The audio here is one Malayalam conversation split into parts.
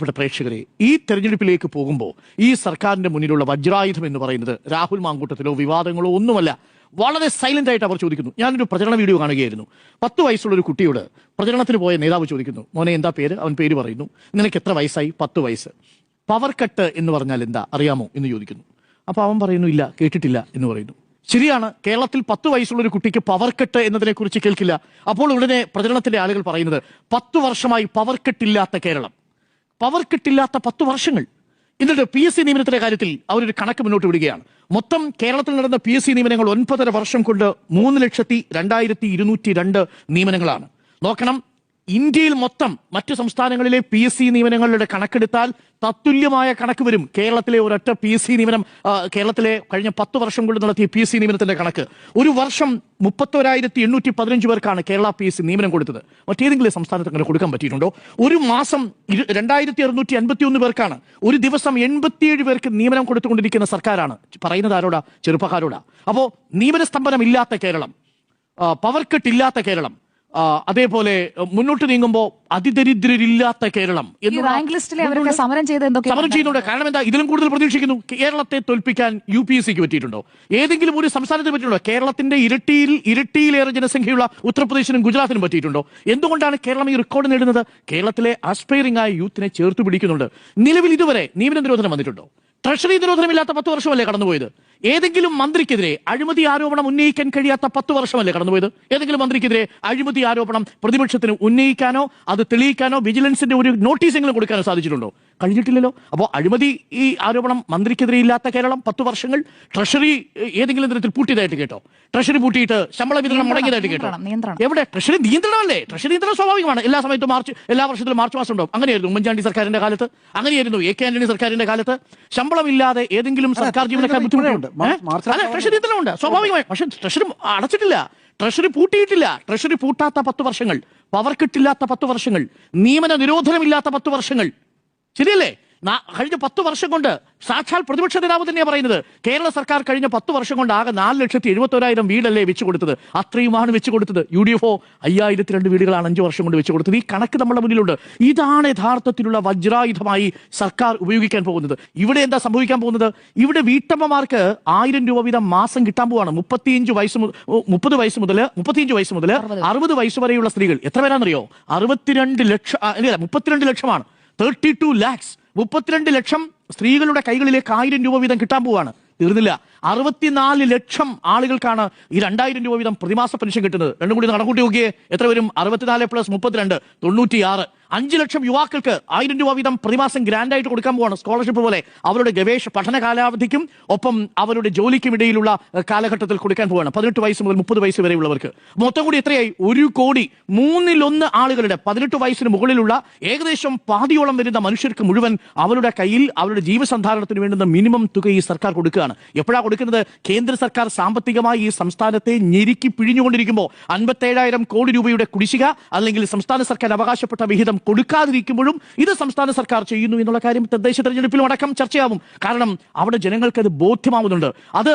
പ്രിയപ്പെട്ട പ്രേക്ഷകരെ ഈ തെരഞ്ഞെടുപ്പിലേക്ക് പോകുമ്പോൾ ഈ സർക്കാരിന്റെ മുന്നിലുള്ള വജ്രായുധം എന്ന് പറയുന്നത് രാഹുൽ മാങ്കൂട്ടത്തിലോ വിവാദങ്ങളോ ഒന്നുമല്ല വളരെ സൈലന്റ് ആയിട്ട് അവർ ചോദിക്കുന്നു. ഞാനൊരു പ്രചരണ വീഡിയോ കാണുകയായിരുന്നു. പത്ത് വയസ്സുള്ള ഒരു കുട്ടിയോട് പ്രചരണത്തിന് പോയ നേതാവ് ചോദിക്കുന്നു മോനെ എന്താ പേര്? അവൻ പേര് പറയുന്നു നിനക്ക് എത്ര വയസ്സായി? പത്ത് വയസ്സ്. പവർ കട്ട് എന്ന് പറഞ്ഞാൽ എന്താ? അറിയാമോ? എന്ന് ചോദിക്കുന്നു. അപ്പോൾ അവൻ പറയുന്നു ഇല്ല കേട്ടിട്ടില്ല എന്ന് പറയുന്നു. ശരിയാണ് കേരളത്തിൽ പത്ത് വയസ്സുള്ള ഒരു കുട്ടിക്ക് പവർ കട്ട് എന്നതിനെ കുറിച്ച് കേൾക്കില്ല. അപ്പോൾ ഉടനെ പ്രചരണത്തിന്റെ ആളുകൾ പറയുന്നത് പത്ത് വർഷമായി പവർ കട്ടില്ലാത്ത കേരളം. പവർ കിട്ടില്ലാത്ത പത്ത് വർഷങ്ങൾ. എന്നിട്ട് പി എസ് സി നിയമനത്തിന്റെ കാര്യത്തിൽ അവരൊരു കണക്ക് മുന്നോട്ട് വിടുകയാണ്. മൊത്തം കേരളത്തിൽ നടന്ന പി എസ് സി നിയമനങ്ങൾ ഒൻപതര വർഷം കൊണ്ട് മൂന്ന് ലക്ഷത്തി രണ്ടായിരത്തി ഇരുന്നൂറ്റി രണ്ട് നിയമനങ്ങളാണ്. നോക്കണം ഇന്ത്യയിൽ മൊത്തം മറ്റു സംസ്ഥാനങ്ങളിലെ പി എസ് സി നിയമനങ്ങളുടെ കണക്കെടുത്താൽ തത്തുല്യമായ കണക്ക് വരും. കേരളത്തിലെ ഒരൊറ്റ പി എസ് സി നിയമനം കേരളത്തിലെ കഴിഞ്ഞ പത്ത് വർഷം കൊണ്ട് നടത്തിയ പി എസ് സി നിയമനത്തിന്റെ കണക്ക്. ഒരു വർഷം മുപ്പത്തോരായിരത്തി എണ്ണൂറ്റി പതിനഞ്ച് പേർക്കാണ് കേരള പി എസ് സി നിയമനം കൊടുത്തത്. മറ്റേതെങ്കിലും സംസ്ഥാനത്ത് അങ്ങനെ കൊടുക്കാൻ പറ്റിയിട്ടുണ്ടോ? ഒരു മാസം രണ്ടായിരത്തി അറുന്നൂറ്റി അൻപത്തി ഒന്ന് പേർക്കാണ്. ഒരു ദിവസം എൺപത്തിയേഴ് പേർക്ക് നിയമനം കൊടുത്തുകൊണ്ടിരിക്കുന്ന സർക്കാരാണ്. പറയുന്നത് ആരോടാ? ചെറുപ്പക്കാരോടാ. അപ്പോ നിയമന സ്തംഭനം ഇല്ലാത്ത കേരളം പവർ കട്ട് ഇല്ലാത്ത കേരളം അതേപോലെ മുന്നോട്ട് നീങ്ങുമ്പോൾ അതിദരിദ്രരില്ലാത്ത കേരളം എന്ന് റാങ്ക് അവരൊക്കെ സമരം ചെയ്ത് എന്തൊക്കെ സമരം ചെയ്യുന്നുണ്ട് കാരണം എന്താ? ഇതിലും കൂടുതൽ പ്രതീക്ഷിക്കുന്നു. കേരളത്തെ തോൽപ്പിക്കാൻ യു പി എസ് സിക്ക് പറ്റിയിട്ടുണ്ടോ? ഏതെങ്കിലും ഒരു സംസ്ഥാനത്തിന് പറ്റിയിട്ടുണ്ടോ? കേരളത്തിന്റെ ഇരട്ടിയിൽ ഇരട്ടിയിലേറെ ജനസംഖ്യയുള്ള ഉത്തർപ്രദേശിനും ഗുജറാത്തിനും പറ്റിയിട്ടുണ്ടോ? എന്തുകൊണ്ടാണ് കേരളം ഈ റെക്കോർഡ് നേടുന്നത്? കേരളത്തിലെ ആസ്പയറിംഗ് ആയ യൂത്തിനെ ചേർത്ത് പിടിക്കുന്നുണ്ട്. നിലവിൽ ഇതുവരെ നിയമന നിരോധനം വന്നിട്ടുണ്ടോ? ട്രഷറി നിരോധനമില്ലാത്ത പത്ത് വർഷമല്ലേ കടന്നുപോയത്? ഏതെങ്കിലും മന്ത്രിക്കെതിരെ അഴിമതി ആരോപണം ഉന്നയിക്കാൻ കഴിയാത്ത പത്ത് വർഷമല്ലേ കടന്നുപോയത്? ഏതെങ്കിലും മന്ത്രിക്കെതിരെ അഴിമതി ആരോപണം പ്രതിപക്ഷത്തിന് ഉന്നയിക്കാനോ അത് തെളിയിക്കാനോ വിജിലൻസിന്റെ ഒരു നോട്ടീസെങ്കിലും കൊടുക്കാനോ സാധിച്ചിട്ടുണ്ടോ? കഴിഞ്ഞിട്ടില്ലല്ലോ. അപ്പോൾ അഴിമതി ഈ ആരോപണം മന്ത്രിക്കെതിരെ ഇല്ലാത്ത കേരളം പത്ത് വർഷങ്ങൾ ട്രഷറി ഏതെങ്കിലും തരത്തിൽ പൂട്ടിയതായിട്ട് കേട്ടോ. ട്രഷറി പൂട്ടിയിട്ട് ശമ്പള വിതരണം മുടങ്ങിയതായിട്ട് കേട്ടോ. എവിടെ? ട്രഷറി നിയന്ത്രണമല്ലേ? ട്രഷറി നിയന്ത്രണം സ്വാഭാവികമാണ്. എല്ലാ സമയത്തും മാർച്ച് എല്ലാ വർഷത്തിലും മാർച്ച് മാസം ഉണ്ടാവും. അങ്ങനെയായിരുന്നു ഉമ്മൻചാണ്ടി സർക്കാരിന്റെ കാലത്ത്. അങ്ങനെയായിരുന്നു എ കെ ആന്റണി സർക്കാരിന്റെ കാലത്ത്. ശമ്പളമില്ലാതെ ഏതെങ്കിലും സർക്കാർ ജീവനക്കാർ ബുദ്ധിമുട്ടുണ്ട് അല്ല ട്രഷറി നിയന്ത്രണമുണ്ട്. സ്വാഭാവികമായി. പക്ഷെ ട്രഷറി അടച്ചിട്ടില്ല. ട്രഷറി പൂട്ടിയിട്ടില്ല. ട്രഷറി പൂട്ടാത്ത പത്ത് വർഷങ്ങൾ. പവർ കിട്ടില്ലാത്ത പത്ത് വർഷങ്ങൾ. നിയമന നിരോധനമില്ലാത്ത പത്ത് വർഷങ്ങൾ. ശരിയല്ലേ കഴിഞ്ഞ പത്ത് വർഷം കൊണ്ട് സാക്ഷാൽ പ്രതിപക്ഷ നേതാവ് തന്നെയാണ് പറയുന്നത്. കേരള സർക്കാർ കഴിഞ്ഞ പത്ത് വർഷം കൊണ്ട് ആകെ നാല് ലക്ഷത്തി എഴുപത്തോരായിരം വീടല്ലേ വെച്ചു കൊടുത്തത്? അത്രയുമാണ് വെച്ചു കൊടുത്തത്. യു ഡി എഫ് ഒ അയ്യായിരത്തി രണ്ട് വീടുകളാണ് അഞ്ചു വർഷം കൊണ്ട് വെച്ചു കൊടുത്തത്. ഈ കണക്ക് നമ്മുടെ മുന്നിലുണ്ട്. ഇതാണ് യഥാർത്ഥത്തിലുള്ള വജ്രായുധമായി സർക്കാർ ഉപയോഗിക്കാൻ പോകുന്നത്. ഇവിടെ എന്താ സംഭവിക്കാൻ പോകുന്നത്? ഇവിടെ വീട്ടമ്മമാർക്ക് ആയിരം രൂപ വീതം മാസം കിട്ടാൻ പോവാണ്. മുപ്പത്തിയഞ്ച് വയസ്സ് മുപ്പത് വയസ്സ് മുതൽ മുപ്പത്തിയഞ്ച് വയസ്സ് മുതൽ അറുപത്. വയസ്സ് വരെയുള്ള സ്ത്രീകൾ. എത്ര പേരാണെന്നറിയോ? അറുപത്തിരണ്ട് ലക്ഷം അല്ല മുപ്പത്തിരണ്ട് ലക്ഷമാണ്. തേർട്ടി ടു ലാക്സ് മുപ്പത്തിരണ്ട് ലക്ഷം സ്ത്രീകളുടെ കൈകളിലേക്ക് ആയിരം രൂപ വീതം കിട്ടാൻ പോവാണ്. തീർന്നില്ല. അറുപത്തിനാല് ലക്ഷം ആളുകൾക്കാണ് ഈ രണ്ടായിരം രൂപ വീതം പ്രതിമാസ പെൻഷൻ കിട്ടുന്നത്. രണ്ടും കൂടി കണക്കൂട്ടി നോക്കിയേ. എത്ര വരും? അറുപത്തിനാല് പ്ലസ് മുപ്പത്തിരണ്ട്. തൊണ്ണൂറ്റിയാറ്. അഞ്ച് ലക്ഷം യുവാക്കൾക്ക് ആയിരം രൂപ വീതം പ്രതിമാസം ഗ്രാൻഡ് ആയിട്ട് കൊടുക്കാൻ പോവാണ്. സ്കോളർഷിപ്പ് പോലെ അവരുടെ ഗവേഷ പഠന കാലാവധിക്കും ഒപ്പം അവരുടെ ജോലിക്കും ഇടയിലുള്ള കാലഘട്ടത്തിൽ കൊടുക്കാൻ പോവാണ്. പതിനെട്ട് വയസ്സ് മുതൽ മുപ്പത് വയസ്സ് വരെയുള്ളവർക്ക്. മൊത്തം കൂടി എത്രയായി? ഒരു കോടി മൂന്നിലൊന്ന് ആളുകളുടെ പതിനെട്ട് വയസ്സിന് മുകളിലുള്ള ഏകദേശം പാതിയോളം വരുന്ന മനുഷ്യർക്ക് മുഴുവൻ അവരുടെ കയ്യിൽ അവരുടെ ജീവസന്ധാരണത്തിന് വേണ്ടുന്ന മിനിമം തുക ഈ സർക്കാർ കൊടുക്കുകയാണ്. എപ്പോഴാണ് കൊടുക്കുന്നത്? കേന്ദ്ര സർക്കാർ സാമ്പത്തികമായി ഈ സംസ്ഥാനത്തെ ഞെരുക്കി പിഴിഞ്ഞുകൊണ്ടിരിക്കുമ്പോൾ അൻപത്തേഴായിരം കോടി രൂപയുടെ കുടിശ്ശിക അല്ലെങ്കിൽ സംസ്ഥാന സർക്കാർ അവകാശപ്പെട്ട വിഹിതം കൊടുക്കാതിരിക്കുമ്പോഴും ഇത് സംസ്ഥാന സർക്കാർ ചെയ്യുന്നു എന്നുള്ള കാര്യം തദ്ദേശ തെരഞ്ഞെടുപ്പിലും അടക്കം ചർച്ചയാവും. കാരണം അവിടെ ജനങ്ങൾക്ക് അത് ബോധ്യമാവുന്നുണ്ട്. അത്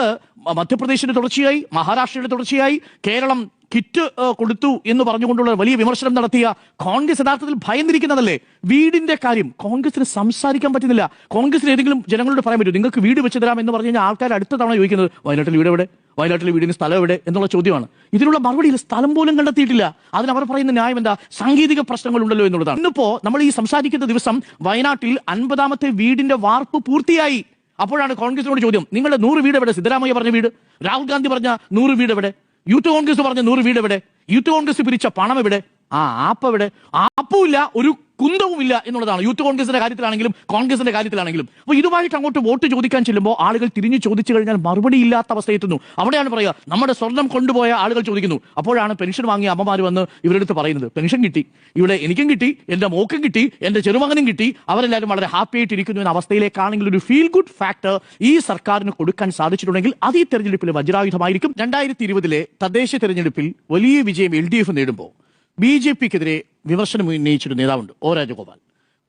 മധ്യപ്രദേശിന്റെ തുടർച്ചയായി മഹാരാഷ്ട്രയുടെ തുടർച്ചയായി കേരളം കിറ്റ് കൊടുത്തു എന്ന് പറഞ്ഞുകൊണ്ടുള്ള വലിയ വിമർശനം നടത്തിയ കോൺഗ്രസ് യഥാർത്ഥത്തിൽ ഭയന്നിരിക്കുന്നതല്ലേ? വീടിന്റെ കാര്യം കോൺഗ്രസിന് സംസാരിക്കാൻ പറ്റുന്നില്ല. കോൺഗ്രസിന് ഏതെങ്കിലും ജനങ്ങളോട് പറയാൻ പറ്റും നിങ്ങൾക്ക് വീട് വെച്ച് തരാം എന്ന് പറഞ്ഞു കഴിഞ്ഞാൽ ആൾക്കാർ അടുത്ത തവണ ചോദിക്കുന്നത് വയനാട്ടിൽ വീട് എവിടെ വയനാട്ടിൽ വീടിന് സ്ഥലം എവിടെ എന്നുള്ള ചോദ്യമാണ്. ഇതിനുള്ള മറുപടിയിൽ സ്ഥലം പോലും കണ്ടെത്തിയിട്ടില്ല. അതിന് അവർ പറയുന്ന ന്യായം എന്താ? സാങ്കേതിക പ്രശ്നങ്ങളുണ്ടല്ലോ എന്നുള്ളതാണ്. ഇന്നിപ്പോ നമ്മൾ ഈ സംസാരിക്കുന്ന ദിവസം വയനാട്ടിൽ അൻപതാമത്തെ വീടിന്റെ വാർപ്പ് പൂർത്തിയായി. അപ്പോഴാണ് കോൺഗ്രസിനോട് ചോദ്യം. നിങ്ങളുടെ നൂറ് വീട് എവിടെ? സിദ്ധരാമയ്യ പറഞ്ഞ വീട്. രാഹുൽ ഗാന്ധി പറഞ്ഞ നൂറ് വീട് എവിടെ? യൂത്ത് കോൺഗ്രസ് പറഞ്ഞ നൂറ് വീട് എവിടെ? യൂത്ത് കോൺഗ്രസ് പിരിച്ച പണം എവിടെ? ആ ആപ്പ് എവിടെ? ആപ്പുമില്ല ഒരു കുന്തവുമില്ല എന്നുള്ളതാണ്. യൂത്ത് കോൺഗ്രസിന്റെ കാര്യത്തിലാണെങ്കിലും കോൺഗ്രസിന്റെ കാര്യത്തിലാണെങ്കിലും. അപ്പോൾ ഇതുമായിട്ട് അങ്ങോട്ട് വോട്ട് ചോദിക്കാൻ ചെല്ലുമ്പോൾ ആളുകൾ തിരിഞ്ഞു ചോദിച്ചു കഴിഞ്ഞാൽ മറുപടി ഇല്ലാത്ത അവസ്ഥ എത്തുന്നു അവിടെയാണ് പറയുക നമ്മുടെ സ്വർണം കൊണ്ടുപോയ ആളുകൾ ചോദിക്കുന്നു. അപ്പോഴാണ് പെൻഷൻ വാങ്ങിയ അമ്മമാർ വന്ന് ഇവരുടെ അടുത്ത് പറയുന്നത്. പെൻഷൻ കിട്ടി. ഇവിടെ എനിക്കും കിട്ടി എന്റെ മോക്കും കിട്ടി എന്റെ ചെറുമകനും കിട്ടി. അവരെല്ലാവരും വളരെ ഹാപ്പി ആയിട്ട് ഇരിക്കുന്നു എന്ന അവസ്ഥയിലേക്കാണെങ്കിൽ ഒരു ഫീൽ ഗുഡ് ഫാക്ടർ ഈ സർക്കാരിന് കൊടുക്കാൻ സാധിച്ചിട്ടുണ്ടെങ്കിൽ അത് ഈ തെരഞ്ഞെടുപ്പിൽ വജ്രായുധമായിരിക്കും. രണ്ടായിരത്തി ഇരുപതിലെ തദ്ദേശ തെരഞ്ഞെടുപ്പിൽ വലിയ വിജയം എൽ ഡി എഫ് നേടുമ്പോൾ ബി ജെ പിക്കെതിരെ വിമർശനം ഉന്നയിച്ചൊരു നേതാവുണ്ട് ഒ രാജഗോപാൽ.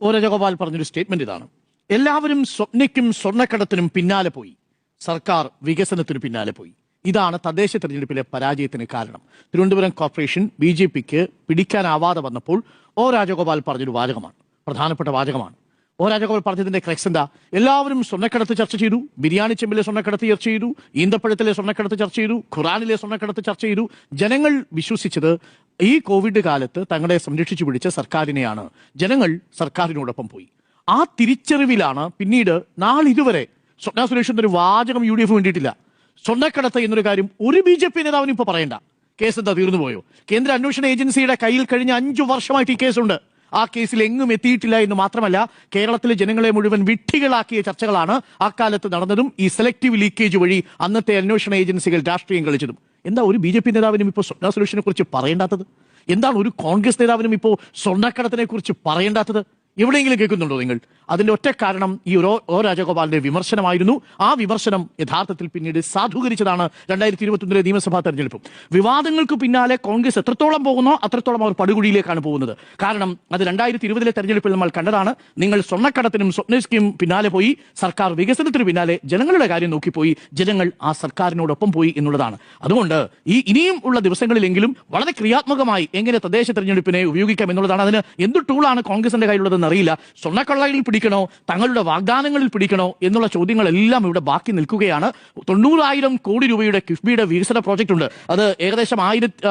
ഒ രാജഗോപാൽ പറഞ്ഞൊരു സ്റ്റേറ്റ്മെന്റ് ഇതാണ്. എല്ലാവരും സ്വപ്നയ്ക്കും സ്വർണക്കടത്തിനും പിന്നാലെ പോയി. സർക്കാർ വികസനത്തിന് പിന്നാലെ പോയി. ഇതാണ് തദ്ദേശ തെരഞ്ഞെടുപ്പിലെ പരാജയത്തിന് കാരണം. തിരുവനന്തപുരം കോർപ്പറേഷൻ ബി ജെ പിക്ക് പിടിക്കാനാവാതെ വന്നപ്പോൾ ഒ രാജഗോപാൽ പറഞ്ഞൊരു വാചകമാണ്. പ്രധാനപ്പെട്ട വാചകമാണ്. ഓ രാജഗോപാൽ പറഞ്ഞതിന്റെ ക്രെക്സ് എന്താ? എല്ലാവരും സ്വർണക്കടത്ത് ചർച്ച ചെയ്തു. ബിരിയാണി ചെമ്പിലെ സ്വർണക്കടത്ത് ചർച്ച ചെയ്തു. ഈന്തപ്പഴത്തിലെ സ്വർണക്കടത്ത് ചർച്ച ചെയ്തു. ഖുറാനിലെ സ്വർണക്കടത്ത് ചർച്ച ചെയ്തു. ജനങ്ങൾ വിശ്വസിച്ചത് ഈ കോവിഡ് കാലത്ത് തങ്ങളെ സംരക്ഷിച്ചു പിടിച്ച സർക്കാരിനെയാണ്. ജനങ്ങൾ സർക്കാരിനോടൊപ്പം പോയി. ആ തിരിച്ചറിവിലാണ് പിന്നീട് നാളിതുവരെ സ്വപ്ന സുരേഷിന്റെ ഒരു വാചകം യു ഡി എഫ് വേണ്ടിയിട്ടില്ല. സ്വർണക്കടത്ത് എന്നൊരു കാര്യം ഒരു ബി ജെ പി നേതാവിനും ഇപ്പൊ പറയണ്ട. കേസ് എന്താ തീർന്നുപോയോ കേന്ദ്ര അന്വേഷണ ഏജൻസിയുടെ കയ്യിൽ കഴിഞ്ഞ അഞ്ചു വർഷമായിട്ട് ഈ കേസുണ്ട്. ആ കേസിൽ എങ്ങും എത്തിയിട്ടില്ല എന്ന് മാത്രമല്ല കേരളത്തിലെ ജനങ്ങളെ മുഴുവൻ വിട്ടികളാക്കിയ ചർച്ചകളാണ് അക്കാലത്ത് നടന്നതും ഈ സെലക്ടീവ് ലീക്കേജ് വഴി അന്നത്തെ അന്വേഷണ ഏജൻസികൾ രാഷ്ട്രീയം കളിച്ചതും. എന്താ ഒരു ബി ജെ പി നേതാവിനും ഇപ്പോൾ സ്വപ്ന സുരേഷിനെ കുറിച്ച് പറയേണ്ടാത്തത്? എന്താണ് ഒരു കോൺഗ്രസ് നേതാവിനും ഇപ്പോൾ സ്വർണക്കടത്തിനെ കുറിച്ച് പറയേണ്ടാത്തത്? എവിടെയെങ്കിലും കേൾക്കുന്നുണ്ടോ നിങ്ങൾ? അതിന്റെ ഒറ്റ കാരണം ഈ ഒരു ഓ രാജഗോപാലിന്റെ വിമർശനമായിരുന്നു. ആ വിമർശനം യഥാർത്ഥത്തിൽ പിന്നീട് സാധൂകരിച്ചതാണ് രണ്ടായിരത്തി ഇരുപത്തൊന്നിലെ നിയമസഭാ തെരഞ്ഞെടുപ്പും. വിവാദങ്ങൾക്ക് പിന്നാലെ കോൺഗ്രസ് എത്രത്തോളം പോകുന്നോ അത്രത്തോളം അവർ പടുകുഴിയിലേക്കാണ് പോകുന്നത്. കാരണം അത് രണ്ടായിരത്തി ഇരുപതിലെ തെരഞ്ഞെടുപ്പിൽ നമ്മൾ കണ്ടതാണ്. നിങ്ങൾ സ്വർണക്കടത്തിനും സ്വപ്നസ്കിയും പിന്നാലെ പോയി. സർക്കാർ വികസനത്തിന് പിന്നാലെ ജനങ്ങളുടെ കാര്യം നോക്കിപ്പോയി. ജനങ്ങൾ ആ സർക്കാരിനോടൊപ്പം പോയി എന്നുള്ളതാണ്. അതുകൊണ്ട് ഈ ഇനിയും ഉള്ള ദിവസങ്ങളിലെങ്കിലും വളരെ ക്രിയാത്മകമായി എങ്ങനെ തദ്ദേശ തെരഞ്ഞെടുപ്പിനെ ഉപയോഗിക്കാം എന്നുള്ളതാണ് അതിന് എന്ത് ടൂളാണ് കോൺഗ്രസിന്റെ കയ്യിലുള്ളതെന്ന് അറിയില്ല സ്വർണക്കള്ളകളിൽ പിടിക്കണോ? തങ്ങളുടെ വാഗ്ദാനങ്ങളിൽ പിടിക്കണോ? എന്നുള്ള ചോദ്യങ്ങളെല്ലാം ഇവിടെ ബാക്കി നിൽക്കുകയാണ്. തൊണ്ണൂറായിരം കോടി രൂപയുടെ കിഫ്ബിയുടെ വികസന പ്രോജക്റ്റ് ഉണ്ട്. അത് ഏകദേശം ആയിരത്തി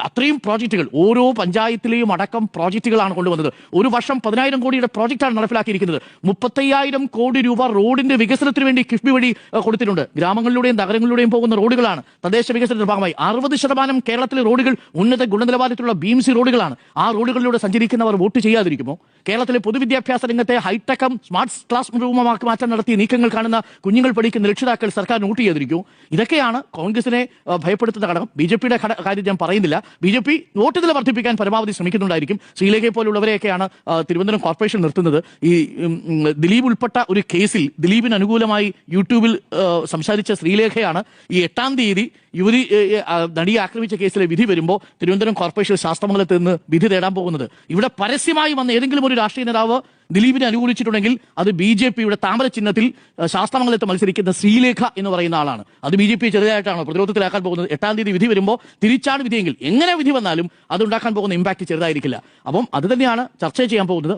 അത്രയും പ്രോജക്റ്റുകൾ ഓരോ പഞ്ചായത്തിലെയും അടക്കം പ്രോജക്റ്റുകളാണ് കൊണ്ടുവന്നത്. ഒരു വർഷം പതിനായിരം കോടിയുടെ പ്രോജക്റ്റാണ് നടപ്പിലാക്കിയിരിക്കുന്നത്. മുപ്പത്തയ്യായിരം കോടി രൂപ റോഡിന്റെ വികസനത്തിന് വേണ്ടി കിഫ്ബി വഴി കൊടുത്തിട്ടുണ്ട്. ഗ്രാമങ്ങളിലൂടെയും നഗരങ്ങളിലൂടെയും പോകുന്ന റോഡുകളാണ്. തദ്ദേശ വികസനത്തിന്റെ ഭാഗമായി അറുപത് ശതമാനം കേരളത്തിലെ റോഡുകൾ ഉന്നത ഗുണനിലവാരത്തിലുള്ള ബീംസി റോഡുകളാണ്. ആ റോഡുകളിലൂടെ സഞ്ചരിക്കുന്നവർ വോട്ട് ചെയ്യാതിരിക്കുമോ? കേരളത്തിലെ പൊതുവിദ്യാഭ്യാസ രംഗത്തെ ഹൈടെക്കും സ്മാർട്ട് ക്ലാസ് റൂമമാക്കി മാറ്റാൻ നടത്തിയ നീക്കങ്ങൾ കാണുന്ന കുഞ്ഞുങ്ങൾ പഠിക്കുന്ന രക്ഷിതാക്കൾ സർക്കാർ നോട്ട് ചെയ്തിരിക്കും. ഇതൊക്കെയാണ് കോൺഗ്രസിനെ ഭയപ്പെടുത്തുന്ന ഘടകം. ബി ജെ പിയുടെ കാര്യം ഞാൻ പറയുന്നില്ല. ബി ജെ പി നില വർദ്ധിപ്പിക്കാൻ പരമാവധി ശ്രമിക്കുന്നുണ്ടായിരിക്കും. ശ്രീലേഖയെ പോലുള്ളവരെയൊക്കെയാണ് തിരുവനന്തപുരം കോർപ്പറേഷൻ നിർത്തുന്നത്. ഈ ദിലീപ് ഉൾപ്പെട്ട ഒരു കേസിൽ ദിലീപിന് അനുകൂലമായി യൂട്യൂബിൽ സംസാരിച്ച ശ്രീലേഖയാണ് ഈ എട്ടാം തീയതി യുവതി നടിയെ ആക്രമിച്ച കേസിലെ വിധി വരുമ്പോൾ തിരുവനന്തപുരം കോർപ്പറേഷൻ ശാസ്ത്രമംഗലത്ത് നിന്ന് വിധി തേടാൻ പോകുന്നത്. ഇവിടെ പരസ്യമായി വന്ന ഏതെങ്കിലും ഒരു രാഷ്ട്രീയ നേതാവ് ദിലീപിനെ അനുകൂലിച്ചിട്ടുണ്ടെങ്കിൽ അത് ബി ജെ പിയുടെ താമര ചിഹ്നത്തിൽ ശാസ്ത്രമംഗലത്ത് മത്സരിക്കുന്ന ശ്രീലേഖ എന്ന് പറയുന്ന ആളാണ്. അത് ബി ജെ പി ചെറുതായിട്ടാണ് പ്രതിരോധത്തിലാക്കാൻ പോകുന്നത്? എട്ടാം തീയതി വിധി വരുമ്പോൾ തിരിച്ചാണ് വിധിയെങ്കിൽ എങ്ങനെ വിധി വന്നാലും അത് ഉണ്ടാക്കാൻ പോകുന്ന ഇമ്പാക്ട് ചെറുതായിരിക്കില്ല. അപ്പം അത് തന്നെയാണ് ചർച്ച ചെയ്യാൻ പോകുന്നത്.